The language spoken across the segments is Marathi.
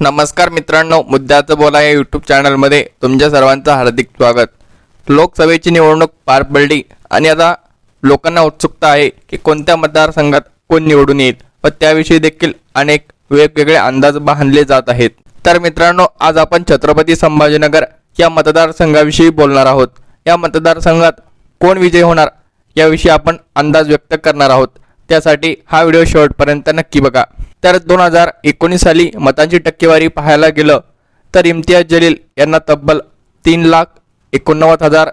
नमस्कार मित्रांनो मुद्द्याचं बोला या यूट्यूब चॅनलमध्ये तुमच्या सर्वांचं हार्दिक स्वागत. लोकसभेची निवडणूक पार पडली आणि आता लोकांना उत्सुकता आहे की कोणत्या मतदारसंघात कोण निवडून येईल. व त्याविषयी देखील अनेक वेगवेगळे अंदाज बांधले जात आहेत. तर मित्रांनो आज आपण छत्रपती संभाजीनगर या मतदारसंघाविषयी बोलणार आहोत. या मतदारसंघात कोण विजय होणार याविषयी आपण अंदाज व्यक्त करणार आहोत. त्यासाठी हा व्हिडिओ शेवटपर्यंत नक्की बघा. तर दोन हजार एकोणीस साली मतांची टक्केवारी पाहायला गेलं तर इम्तियाज जलील यांना तब्बल तीन लाख एकोणनव्वद हजार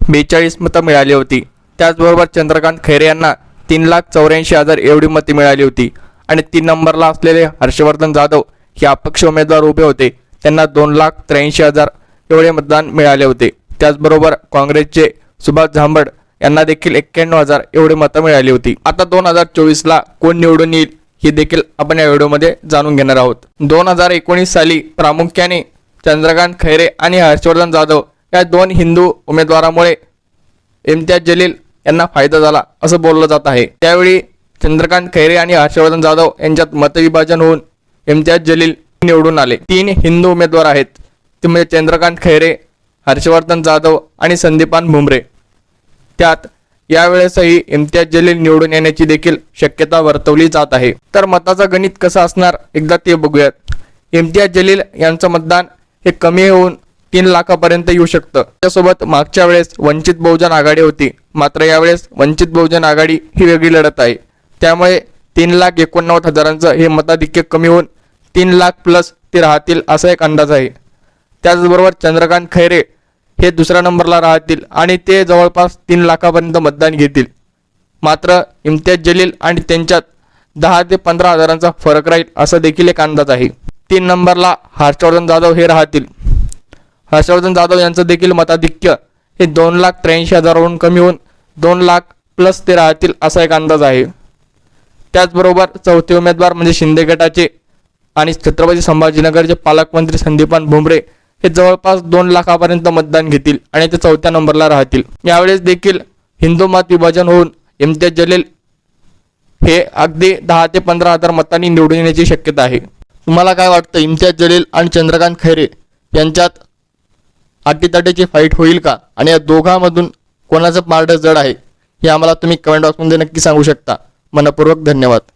बेचाळीस मतं मिळाली होती. त्याचबरोबर चंद्रकांत खैरे यांना तीन लाख चौऱ्याऐंशी हजार एवढी मते मिळाली होती. आणि तीन नंबरला असलेले हर्षवर्धन जाधव हे अपक्ष उमेदवार उभे होते. त्यांना दोन लाख त्र्याऐंशी हजार एवढे मतदान मिळाले होते. त्याचबरोबर काँग्रेसचे सुभाष झांबड यांना देखील एक्क्याण्णव हजार एवढी मतं मिळाली होती. आता दोन हजार चोवीसला कोण निवडून येईल? हे देखील आपण या व्हिडिओमध्ये जाणून घेणार आहोत. दोन हजार एकोणीस साली प्रामुख्याने चंद्रकांत खैरे आणि हर्षवर्धन जाधव या दोन हिंदू उमेदवारामुळे इम्तियाज जलील यांना फायदा झाला असं बोललं जात आहे. त्यावेळी चंद्रकांत खैरे आणि हर्षवर्धन जाधव यांच्यात मतविभाजन होऊन इम्तियाज जलील निवडून आले. तीन हिंदू उमेदवार आहेत. ते म्हणजे चंद्रकांत खैरे हर्षवर्धन जाधव आणि संदीपान भुमरे. त्यात यावेळेसही इम्तियाज जलील निवडून येण्याची देखील शक्यता वर्तवली जात आहे. तर मताचं गणित कसं असणार? एकदा ते बघूयात. इम्तियाज जलील यांचं मतदान हे कमी होऊन तीन लाखापर्यंत येऊ शकतं. त्यासोबत मागच्या वेळेस वंचित बहुजन आघाडी होती. मात्र यावेळेस वंचित बहुजन आघाडी ही वेगळी लढत आहे. त्यामुळे तीन लाख एकोणनव्वद हजारांचं हे मताधिक्य कमी होऊन तीन लाख प्लस ते राहतील असा एक अंदाज आहे. त्याचबरोबर चंद्रकांत खैरे हे दुसऱ्या नंबरला राहतील आणि ते जवळपास तीन लाखापर्यंत मतदान घेतील. मात्र इम्तियाज जलील आणि त्यांच्यात दहा ते पंधरा हजारांचा फरक राहील असा देखील एक अंदाज आहे. तीन नंबरला हर्षवर्धन जाधव हे राहतील. हर्षवर्धन जाधव यांचं देखील मताधिक्य हे दोन लाख त्र्याऐंशी हजारावरून कमी होऊन दोन लाख प्लस ते राहतील असा एक अंदाज आहे. त्याचबरोबर चौथे उमेदवार म्हणजे शिंदे गटाचे आणि छत्रपती संभाजीनगरचे पालकमंत्री संदीपान भुमरे हे जवळपास दोन लाखापर्यंत मतदान घेतील आणि ते चौथ्या नंबरला राहतील. यावेळेस देखील हिंदू मत विभाजन होऊन इम्तियाज जलील हे अगदी दहा ते पंधरा हजार मतांनी निवडून येण्याची शक्यता आहे. तुम्हाला काय वाटतं? इम्तियाज जलील आणि चंद्रकांत खैरे यांच्यात आटीताटीची फाईट होईल का? आणि या दोघांमधून कोणाचं पारडं जड आहे? हे आम्हाला तुम्ही कमेंट बॉक्समध्ये नक्की सांगू शकता. मनपूर्वक धन्यवाद.